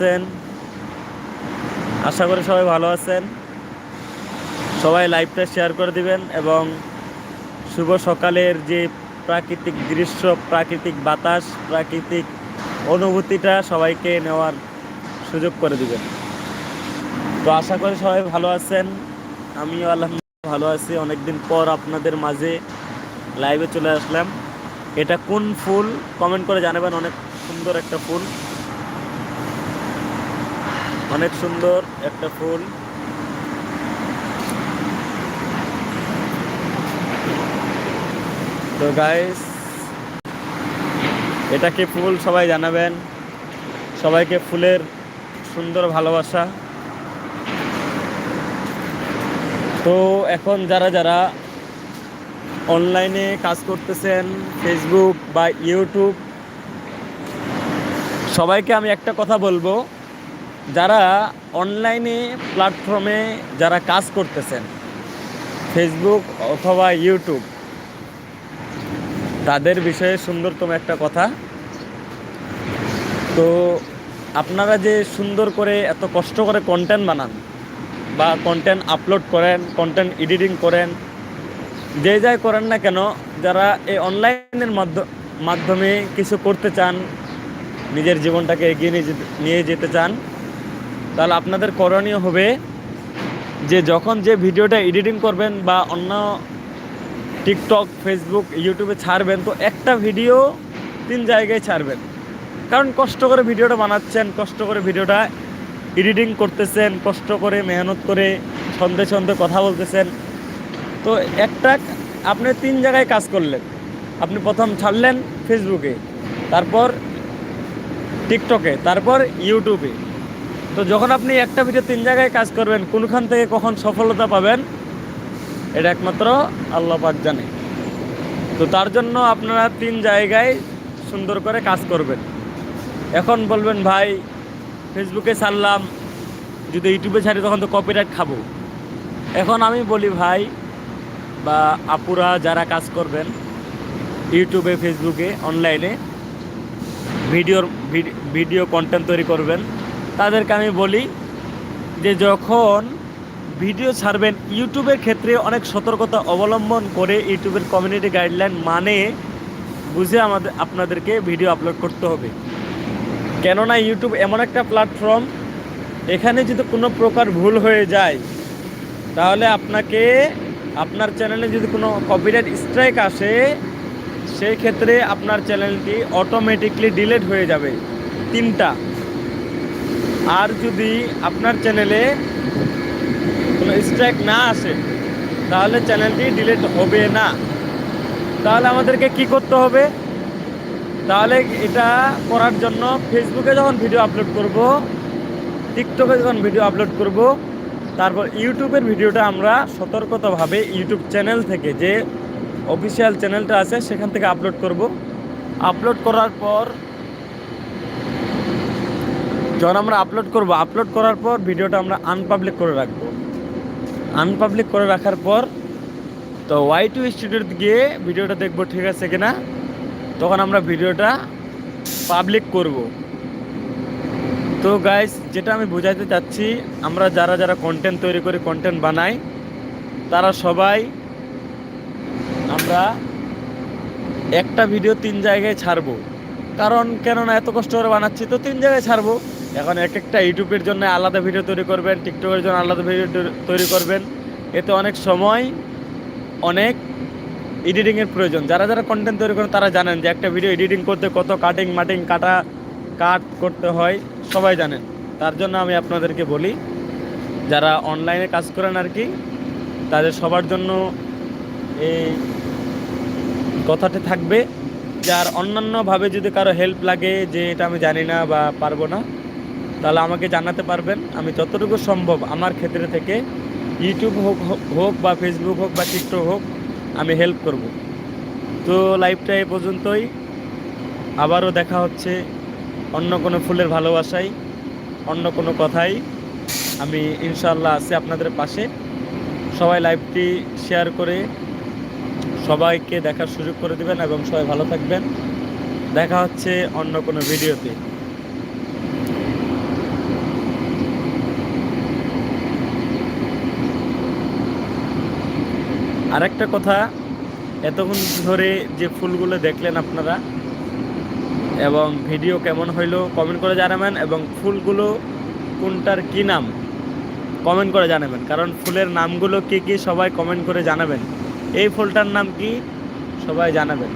আছেন? আশা করি সবাই ভালো আছেন। সবাই লাইভটা শেয়ার করে দিবেন এবং শুভ সকালের যে প্রাকৃতিক দৃশ্য, প্রাকৃতিক বাতাস, প্রাকৃতিক অনুভূতিটা সবাইকে নেওয়ার সুযোগ করে দিবেন। তো আশা করি সবাই ভালো আছেন। আমিও আলহামদুলিল্লাহ ভালো আছি। অনেকদিন পর আপনাদের মাঝে লাইভে চলে আসলাম। এটা কোন ফুল? কমেন্ট করে জানাবেন। অনেক সুন্দর একটা ফুল। অনেক সুন্দর একটা ফুল। তো গাইস এটা কি ফুল সবাই জানাবেন? সবাইকে ফুলের সুন্দর ভালোবাসা। তো এখন যারা যারা অনলাইনে কাজ করতেছেন ফেসবুক বা ইউটিউব সবাইকে আমি একটা কথা বলব। যারা অনলাইনে প্ল্যাটফর্মে যারা কাজ করতেছেন ফেসবুক অথবা ইউটিউব তাদের বিষয়ে সুন্দরতম একটা কথা। তো আপনারা যে সুন্দর করে, এত কষ্ট করে কন্টেন্ট বানান বা কন্টেন্ট আপলোড করেন কন্টেন্ট এডিটিং করেন, যে যাই করেন না কেন, যারা এই অনলাইনের মাধ্যমে কিছু করতে চান, নিজের জীবনটাকে এগিয়ে নিয়ে যেতে চান তাহলে আপনাদের করণীয় হবে যে যখন যে ভিডিওটা এডিটিং করবেন বা অন্য টিকটক, ফেসবুক, ইউটিউবে ছাড়বেন, তো একটা ভিডিও তিন জায়গায় ছাড়বেন। কারণ কষ্ট করে ভিডিওটা বানাচ্ছেন, কষ্ট করে ভিডিওটা এডিটিং করতেছেন, কষ্ট করে মেহনত করে সন্ধে সন্ধে কথা বলতেছেন। তো একটা আপনি তিন জায়গায় কাজ করলেন। আপনি প্রথম ছাড়লেন ফেসবুকে, তারপর টিকটকে, তারপর ইউটিউবে। তো যখন আপনি একটা ভিডিও তিন জায়গায় কাজ করবেন, কোনখান থেকে কখন সফলতা পাবেন, এটা একমাত্র আল্লাহ পাক জানে। তো তার জন্য আপনারা তিন জায়গায় সুন্দর করে কাজ করবেন। এখন বলবেন, ভাই ফেসবুকে ছাড়লাম, যদি ইউটিউবে ছাড়ি তখন তো কপিরাইট খাব। এখন আমি বলি, ভাই বা আপুরা যারা কাজ করবেন ইউটিউবে ফেসবুকে অনলাইনে ভিডিওর ভিডিও কন্টেন্ট তৈরি করবেন তাদেরকে আমি বলি যে যখন ভিডিও ছাড়বেন, ইউটিউবের ক্ষেত্রে অনেক সতর্কতা অবলম্বন করে ইউটিউবের কমিউনিটি গাইডলাইন মানে বুঝে আমাদের, আপনাদেরকে ভিডিও আপলোড করতে হবে। কেননা ইউটিউব এমন একটা প্ল্যাটফর্ম এখানে যদি কোনো প্রকার ভুল হয়ে যায়, তাহলে আপনাকে আপনার চ্যানেলে যদি কোনো কপিরাইট স্ট্রাইক আসে, সেই ক্ষেত্রে আপনার চ্যানেলটি অটোমেটিকলি ডিলেট হয়ে যাবে। তিনটা। আর যদি আপনার চ্যানেলে কোনো স্ট্রাইক না আসে, তাহলে চ্যানেলটি ডিলিট হবে না। তাহলে আমাদেরকে কি করতে হবে? তাহলে এটা করার জন্য ফেসবুকে যখন ভিডিও আপলোড করব টিকটকে যখন ভিডিও আপলোড করব, তারপর ইউটিউবের ভিডিওটা আমরা সতর্কতাভাবে ইউটিউব চ্যানেল থেকে যে অফিসিয়াল চ্যানেলটা আছে, সেখান থেকে আপলোড করব। আপলোড করার পর যখন আমরা আপলোড করব আপলোড করার পর ভিডিওটা আমরা আনপাবলিক করে রাখব। আনপাবলিক করে রাখার পর তো ওয়াই টু স্টুডিওতে গিয়ে ভিডিওটা দেখব, ঠিক আছে কিনা? তখন আমরা ভিডিওটা পাবলিক করব। তো গাইস যেটা আমি বোঝাতে চাচ্ছি, আমরা যারা যারা কন্টেন্ট তৈরি করি কন্টেন্ট বানাই, তারা সবাই আমরা একটা ভিডিও তিন জায়গায় ছাড়বো। কারণ কেননা এত কষ্ট করে বানাচ্ছি, তো তিন জায়গায় ছাড়বো। এখন এক একটা ইউটিউবের জন্য আলাদা ভিডিও তৈরি করবেন, টিকটকের জন্য আলাদা ভিডিও তৈরি করবেন। এতে অনেক সময়, অনেক এডিটিংয়ের প্রয়োজন। যারা যারা কন্টেন্ট তৈরি করেন, তারা জানেন যে একটা ভিডিও এডিটিং করতে কত কাটিং মাটিং কাটা কাট করতে হয়, সবাই জানেন। তার জন্য আমি আপনাদেরকে বলি, যারা অনলাইনে কাজ করেন আর কি, তাদের সবার জন্য এই কথাটি থাকবে যার অন্যান্যভাবে যদি কারও হেল্প লাগে, যে এটা আমি জানি না বা পারব না তাহলে আমাকে জানাতে পারবেন। আমি যতটুকু সম্ভব আমার ক্ষেত্রে থেকে ইউটিউব হোক হোক বা ফেসবুক হোক বা টিকটক হোক, আমি হেল্প করব। তো লাইভটা এ পর্যন্তই। আবারও দেখা হচ্ছে অন্য কোনো ফুলের ভালোবাসাই অন্য কোনো কথাই আমি ইনশাল্লাহ আছি আপনাদের পাশে। সবাই লাইভটি শেয়ার করে সবাইকে দেখার সুযোগ করে দিবেন এবং সবাই ভালো থাকবেন। দেখা হচ্ছে অন্য কোনো ভিডিওতে আরেকটা কথা, এতক্ষণ ধরে যে ফুলগুলো দেখলেন আপনারা এবং ভিডিও কেমন হইল কমেন্ট করে জানাবেন এবং ফুলগুলো কোনটার কি নাম কমেন্ট করে জানাবেন, কারণ ফুলের নামগুলো কি কি সবাই কমেন্ট করে জানাবেন। এই ফুলটার নাম কি? সবাই জানাবেন।